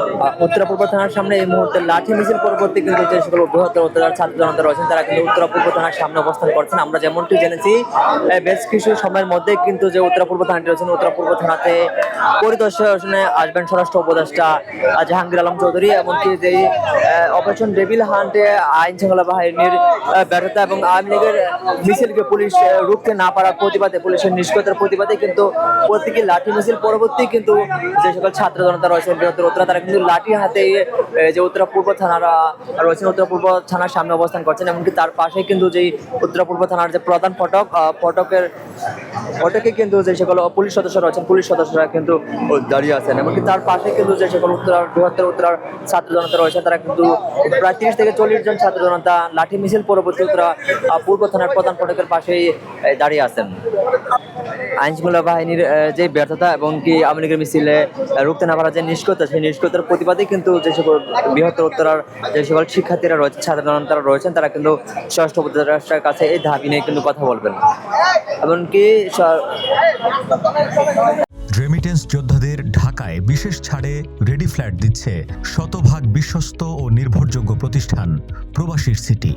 আহ, উত্তরা পূর্ব থানার সামনে এই মুহূর্তে লাঠি মিছিল পরবর্তী কিন্তু যে সকল বৃহত্তর উত্তরার ছাত্র জনতা রয়েছেন তারা কিন্তু উত্তরা পূর্ব থানার সামনে অবস্থান করছেন। আমরা যেমনটি জেনেছি বেশ কিছু সময়ের মধ্যে কিন্তু যে উত্তরা পূর্ব থানাটি রয়েছেন উত্তরা পূর্ব থানাতে পরিদর্শনে আসবেন স্বরাষ্ট্র উপদেষ্টা জাহাঙ্গীর আলম চৌধুরী এমনকি যে অপারেশন ডেভিল হান্টে আইন শৃঙ্খলা বাহিনীর ব্যর্থতা এবং আওয়ামী লীগের মিছিলকে পুলিশ রুখতে না পারার প্রতিবাদে পুলিশের নিষ্কৃতার প্রতিবাদে কিন্তু প্রতীকী লাঠি মিছিল পরবর্তী কিন্তু যে সকল ছাত্র জনতা রয়েছেন বৃহত্তর উত্তরা তারা কিন্তু লাঠি হাতে যে উত্তরা পূর্ব থানারা রয়েছেন উত্তরা পূর্ব থানার সামনে অবস্থান করছেন, এমনকি তার পাশে কিন্তু যেই উত্তরা পূর্ব থানার যে প্রধান ফটক ফটকের, ফটকে কিন্তু যে সকল পুলিশ সদস্য রয়েছেন, পুলিশ সদস্যরা কিন্তু দাঁড়িয়ে আছেন, এমনকি তার পাশে কিন্তু যে সকল উত্তরার, বৃহত্তর উত্তরার ছাত্র জনতা রয়েছে তারা কিন্তু প্রায় তিরিশ থেকে চল্লিশ জন ছাত্র জনতা লাঠি, মিছিল পরবর্তী উত্তরা পূর্ব থানার প্রধান ফটকের পাশেই দাঁড়িয়ে আছেন। আইন শৃঙ্খলা বাহিনীর যে ব্যর্থতা এবং কি আওয়ামী লীগের মিছিলে রুখতে না পারা যে নিষ্কতা সেই নিষ্কতার প্রতিবাদে কিন্তু যে সকল বৃহত্তর উত্তরার যে সকল শিক্ষার্থীরা রয়েছে ছাত্র তারা রয়েছেন, তারা কিন্তু ষষ্ঠ উপদেষ্টার কাছে এই দাবি নিয়ে কিন্তু কথা বলবেন। এমনকি রেমিটেন্স যোদ্ধাদের ঢাকায় বিশেষ ছাড়ে রেডি ফ্ল্যাট দিচ্ছে শতভাগ বিশ্বস্ত ও নির্ভরযোগ্য প্রতিষ্ঠান, প্রবাসীর সিটি।